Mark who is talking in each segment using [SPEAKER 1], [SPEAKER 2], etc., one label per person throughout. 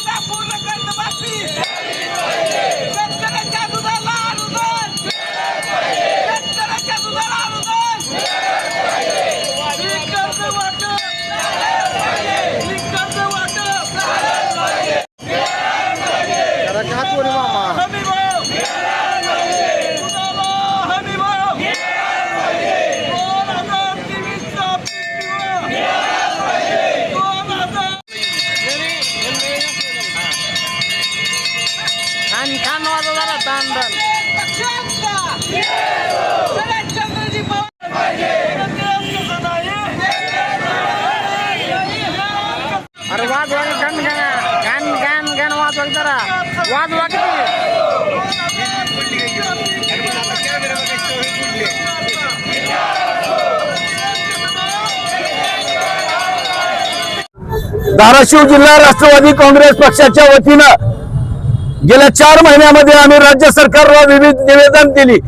[SPEAKER 1] शेतकऱ्याचा पूर्ण कर्जमाफी शेतकऱ्याच्या दुधाला अनुदान शेतकऱ्याच्या दुधाला अनुदान ही कर्ज वाटप ही कर्ज वाटप हमी भाव दुधाला हमी भाव दोन हजार तेवीसचा पीक विमा दोन हजार
[SPEAKER 2] ध्यान वाजव जरा अरे वाजवा की गण गण गण गण गण वाद की जरा. वाजवा
[SPEAKER 3] धाराशिव जिल्हा राष्ट्रवादी काँग्रेस पक्षाच्या वतीनं गेल्या चार महिन्यामध्ये आम्ही राज्य सरकारला विविध निवेदन दिली.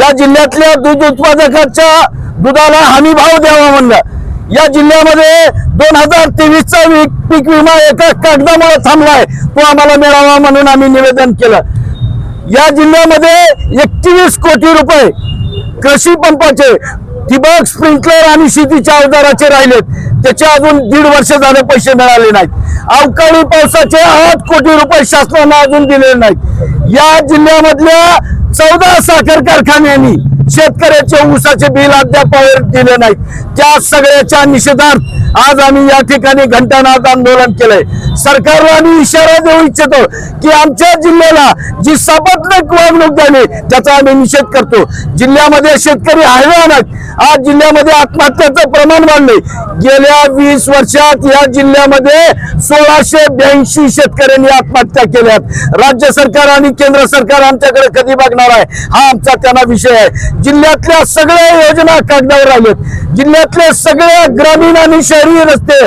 [SPEAKER 3] या जिल्ह्यातल्या दूध उत्पादकाच्या दुधाला हमी भाव द्यावा म्हणलं. या जिल्ह्यामध्ये दोन हजार तेवीसचा पीक विमा एका कागदामुळे थांबलाय. तो आम्हाला मिळावा म्हणून आम्ही निवेदन केलं. या जिल्ह्यामध्ये एकवीस कोटी रुपये कृषी पंपाचे ठिबक स्प्रिंकलर आणि शेतीच्या अवजाराचे राहिलेत. त्याचे अजून दीड वर्ष झाले पैसे मिळाले नाहीत. अवकाळी पावसाचे आठ कोटी रुपये शासनानं अजून दिलेले नाहीत. या जिल्ह्यामधल्या चौदा साखर कारखान्यांनी शेतकऱ्याचे ऊसाचे बिल अद्याप दिले नाहीत. त्या सगळ्याच्या निषेधार्थ आज आम्ही या ठिकाणी घंटानाद आंदोलन केलंय. सरकारला आम्ही इशारा देऊ इच्छितो की आमच्या जिल्ह्याला जी सपात्मक वागणूक झाली त्याचा आम्ही निषेध करतो. जिल्ह्यामध्ये शेतकरी हैराणत आज जिल्ह्यामध्ये आत्महत्याचं प्रमाण वाढलंय. गेल्या वीस वर्षात या जिल्ह्यामध्ये सोळाशे ब्याऐंशी शेतकऱ्यांनी आत्महत्या केल्यात. राज्य सरकार आणि केंद्र सरकार आमच्याकडे कधी बघणार आहे? हा आमचा त्यांना विषय आहे. जिल्ह्यातल्या सगळ्या योजना कागदावर आल्यात जिल्ह्यातले सगळे ग्रामीण आणि शहरी रस्ते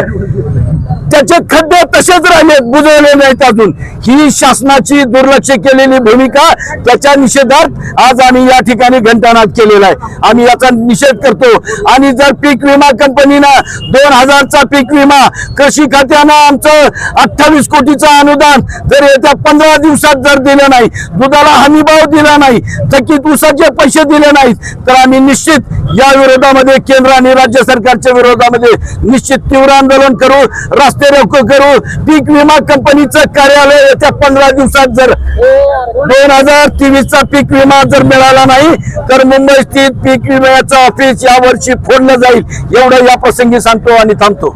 [SPEAKER 3] त्याचे खड्डे तसेच राहिलेत बुजवले नाहीत अजून. ही शासनाची दुर्लक्ष केलेली भूमिका त्याच्या निषेधार्थ आज आम्ही या ठिकाणी घंटानाद केलेला आहे. आम्ही याचा निषेध करतो. आणि जर पीक विमा कंपनीनं दोन हजारचा पीक विमा कृषी खात्यानं आमचं अठ्ठावीस कोटीचं अनुदान जर येत्या पंधरा दिवसात जर दिलं नाही दुधाला हमीभाव दिला नाही थकीत ऊसाचे पैसे दिले नाहीत तर आम्ही निश्चित या विरोधामध्ये केंद्र आणि राज्य सरकारच्या विरोधामध्ये निश्चित तीव्र आंदोलन करू. रस्ते रोको करू पीक विमा कंपनीचं कार्यालय येत्या पंधरा दिवसात जर दोन हजार तेवीसचा पीक विमा जर मिळाला नाही तर मुंबई स्थित पीक विम्याचं ऑफिस यावर्षी फोडलं जाईल. एवढं या प्रसंगी सांगतो आणि थांबतो.